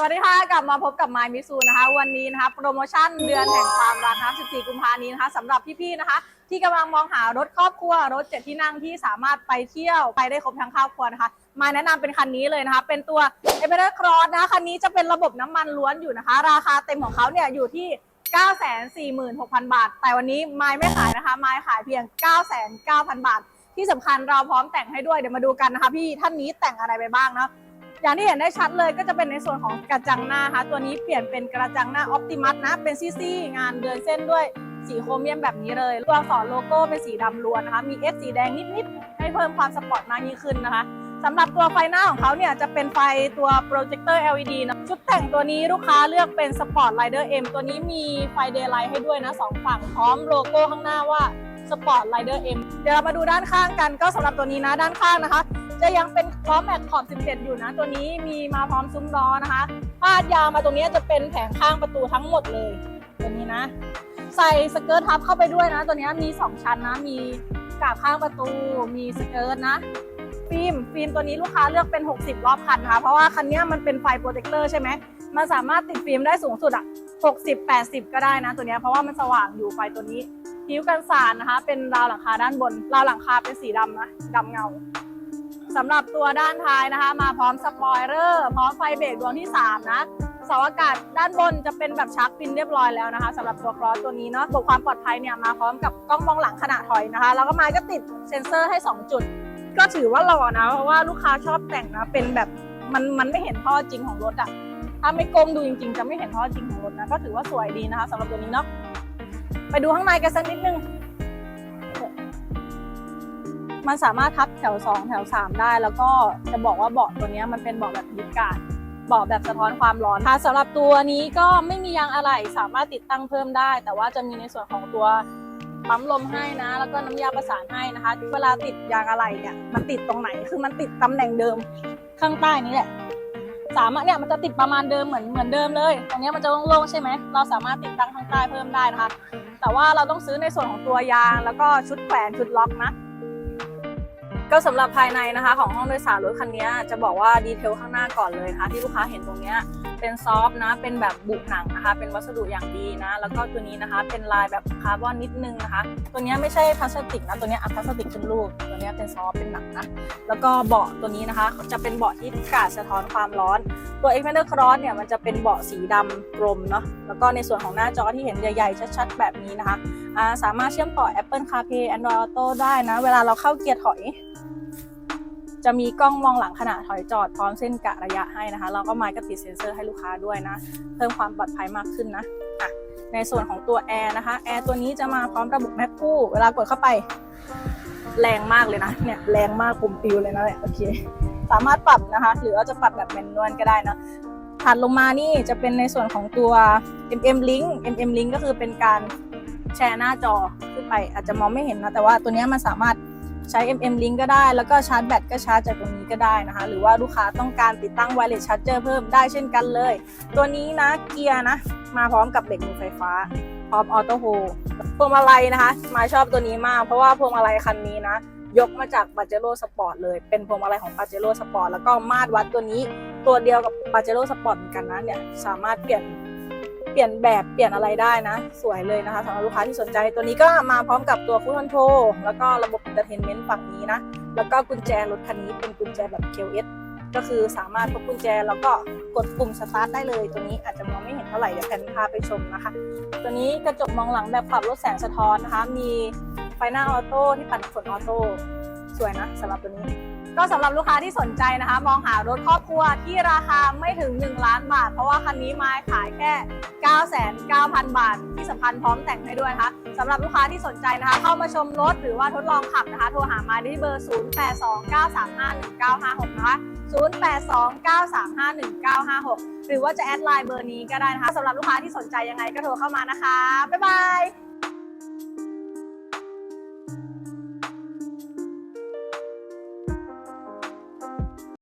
สวัสดีค่ะ กลับมาพบกับไมมิซูนะคะ วันนี้นะคะ โปรโมชั่นเดือนแห่งความรักนะคะ14 กุมภานี้นะคะสำหรับพี่ๆนะคะ ที่กำลังมองหารถครอบครัว รถเจ็ดที่นั่งที่สามารถไปเที่ยวไปได้ครบทั้งครอบครัวนะคะ มาแนะนำเป็นคันนี้เลยนะคะ เป็นตัว e v e r e s t Cross นะคะคันนี้จะเป็นระบบน้ำมันล้วนอยู่นะคะ ราคาเต็มของเขาเนี่ยอยู่ที่ 946,000 บาท แต่วันนี้ไม้ไม่ขายนะคะไม้ขายเพียง 9,900 บาท ที่สำคัญเราพร้อมแต่งให้ด้วยเดี๋ยวมาดูกันนะคะ พี่ท่านนี้แต่งอะไรไปบ้างนะ อย่างที่เห็นได้ชัดเลยก็จะเป็นในส่วนของกระจังหน้านะคะตัวนี้เปลี่ยนเป็นกระจังหน้าออ t ติมัสนะ เป็นซี่ๆงานเดินเส้นด้วยสีโครเมียมแบบนี้เลย ตัวอักษรโลโก้เป็นสีดำล้วนนะคะ มี S สีแดงนิดๆ ให้เพิ่มความสปอร์ตมากยิ่งขึ้นนะคะสำหรับตัวไฟหน้าของเขาเนี่ยจะเป็นไฟตัวโปรเจคเตอร์ LED นะชุดแต่งตัวนี้ลูกค้าเลือกเป็นสปอร์ตไ i เดอร์ M ตัวนี้มีไฟเดย์ไลท์ให้ด้วยนะสองฝั่งพร้อมโลโก้ข้างหน้าว่าสปอร์ตไ i เดอร์ M เดี๋ยวเรามาดูด้านข้างกันก็สำหรับตัวนี้นะด้านข้างนะคะ จะยังเป็นล้อแม็กขอบ 17 อยู่นะ ตัวนี้มีมาพร้อมซุ้มล้อนะคะพาดยาวมาตรงนี้จะเป็นแผงข้างประตูทั้งหมดเลยตัวนี้นะ ใส่สเกิร์ตทับเข้าไปด้วยนะ ตัวนี้มี 2 ชั้นนะ มีกาบข้างประตู มีสเกิร์ตนะ ฟิล์ม ฟิล์มตัวนี้ลูกค้าเลือกเป็น 60 รอบคันนะคะ เพราะว่าคันนี้มันเป็นไฟโปรเจคเตอร์ใช่ไหมมันสามารถติดฟิล์มได้สูงสุดอะ60 80 ก็ได้นะ ตัวนี้เพราะว่ามันสว่างอยู่ไฟตัวนี้ผิวกันสาดนะคะ เป็นราวหลังคาด้านบน ราวหลังคาเป็นสีดำนะดำเงา สำหรับตัวด้านท้ายนะคะ มาพร้อมสปอยเลอร์พร้อมไฟเบรกดวงที่ 3 นะเสาอากาศด้านบนจะเป็นแบบชักปินเรียบร้อยแล้วนะคะสำหรับตัวครอสตัวนี้เนาะบวกความปลอดภัยเนี่ยมาพร้อมกับกล้องมองหลังขณะถอยนะคะ แล้วก็ม้ก็ติดเซ็นเซอร์ให้ 2 จุด ก็ถือว่าหล่อนะ เพราะว่าลูกค้าชอบแต่งนะเป็นแบบมันมันไม่เห็นท่อจริงของรถอะถ้าไม่ก้มดูจริง ๆ จะไม่เห็นท่อจริงของรถนะก็ถือว่าสวยดีนะคะสำหรับตัวนี้เนาะไปดูข้างในกันสักนิดนึง มันสามารถทับแถว 2 แถว 3 ได้ แล้วก็จะบอกว่าเบาะตัวนี้มันเป็นเบาะแบบยิดการเบาะแบบสะท้อนความร้อนค่ะสำหรับตัวนี้ก็ไม่มียางอะไหล่สามารถติดตั้งเพิ่มได้ แต่ว่าจะมีในส่วนของตัวปั๊มลมให้นะ แล้วก็น้ำยาประสานให้นะคะ เวลาติดยางอะไหล่เนี่ยมันติดตรงไหนคือมันติดตำแหน่งเดิมข้างใต้นี้แหละสามารถเนี่ยมันจะติดประมาณเดิมเหมือนเหมือนเดิมเลย ตรงนี้มันจะโล่งๆใช่ไหมเราสามารถติดตั้งข้างใต้เพิ่มได้นะคะ แต่ว่าเราต้องซื้อในส่วนของตัวยางแล้วก็ชุดแขวนชุดล็อกนะ ก็สำหรับภายในนะคะของห้องโดยสารรถคันนี้จะบอกว่าดีเทลข้างหน้าก่อนเลยค่ะที่ลูกค้าเห็นตรงเนี้ยเป็นซอฟต์นะ เป็นแบบบุหนังนะคะ เป็นวัสดุอย่างดีนะ แล้วก็ตัวนี้นะคะ เป็นลายแบบคาร์บอนนิดนึงนะคะ ตัวนี้ไม่ใช่พลาสติกนะ ตัวนี้อัดพลาสติกขึ้นรูปตัวนี้เป็นซอฟต์เป็นหนังนะ แล้วก็เบาะตัวนี้นะคะ จะเป็นเบาะที่กาดสะท้อนความร้อน ตัว Xpander Cross เนี่ย มันจะเป็นเบาะสีดำกลมเนาะ แล้วก็ในส่วนของหน้าจอที่เห็นใหญ่ๆ ชัดๆ แบบนี้นะคะ สามารถเชื่อมต่อ Apple CarPlay Android Auto ได้นะ เวลาเราเข้าเกียร์ถอย จะมีกล้องมองหลังขณะถอยจอดพร้อมเส้นกะระยะให้นะคะ เราก็ไม้ก็ติดเซ็นเซอร์ให้ลูกค้าด้วยนะ เพิ่มความปลอดภัยมากขึ้นนะอะในส่วนของตัวแอร์นะคะแอร์ตัวนี้จะมาพร้อมระบบแม็กคู่เวลากดเข้าไปแรงมากเลยนะเนี่ยแรงมากปุ่มปิวเลยนะเนี่ยโอเค สามารถปรับนะคะ หรือว่าจะปรับแบบแมนนวลก็ได้นะถัดลงมานี่จะเป็นในส่วนของตัว MM Link MM Link ก็คือเป็นการแชร์หน้าจอขึ้นไปอาจจะมองไม่เห็นนะ แต่ว่าตัวนี้มันสามารถ ใช้ MM Link ก็ได้ แล้วก็ชาร์จแบตก็ชาร์จจากตรงนี้ก็ได้นะคะ หรือว่าลูกค้าต้องการติดตั้ง Wireless Charger เพิ่มได้เช่นกันเลย ตัวนี้นะเกียร์นะ มาพร้อมกับเบรกมือไฟฟ้า พร้อมออโต้โฮพวงมาลัยนะคะ มาชอบตัวนี้มาก เพราะว่าพวงมาลัยคันนี้นะ ยกมาจาก p a j e r o Sport เลย เป็นพวงมาลัยของ p a j e r o Sport แล้วก็มาตรวัดตัวนี้ ตัวเดียวกับ p a j e r o Sport เหมือนกันนะเนี่ยสามารถเปลี่ยน ลี่ยนแบบเปลี่ยนอะไรได้นะ สวยเลยนะคะสำหรับลูกค้าที่สนใจ ตัวนี้ก็มาพร้อมกับตัวฟู้ดคอนโทรแล้วก็ระบบ Entertainment ฝั่งนี้นะ แล้วก็กุญแจรถคันนี้เป็นกุญแจแบบ KS ก็คือสามารถพกกุญแจแล้วก็กดปุ่มสตาร์ทได้เลย ตัวนี้อาจจะมองไม่เห็นเท่าไหร่เดี๋ยวแพนพาไปชมนะคะ ตัวนี้กระจกมองหลังแบบขับรถแสงสะท้อนนะคะ มีไฟหน้าออโต้ที่ปัดฝนออโต้สวยนะสำหรับตัวนี้ ก็สำหรับลูกค้าที่สนใจนะคะ มองหารถครอบครัวที่ราคาไม่ถึง 1 ล้านบาท เพราะว่าคันนี้มาขายแค่ 9,900 บาท ที่สำคัญพร้อมแต่งให้ด้วยนะคะสำหรับลูกค้าที่สนใจนะคะ เข้ามาชมรถหรือว่าทดลองขับนะคะ โทรหามาที่เบอร์ 0829351956 นะคะ 0829351956 หรือว่าจะแอดไลน์เบอร์นี้ก็ได้นะคะสำหรับลูกค้าที่สนใจยังไงก็โทรเข้ามานะคะ บ๊ายบาย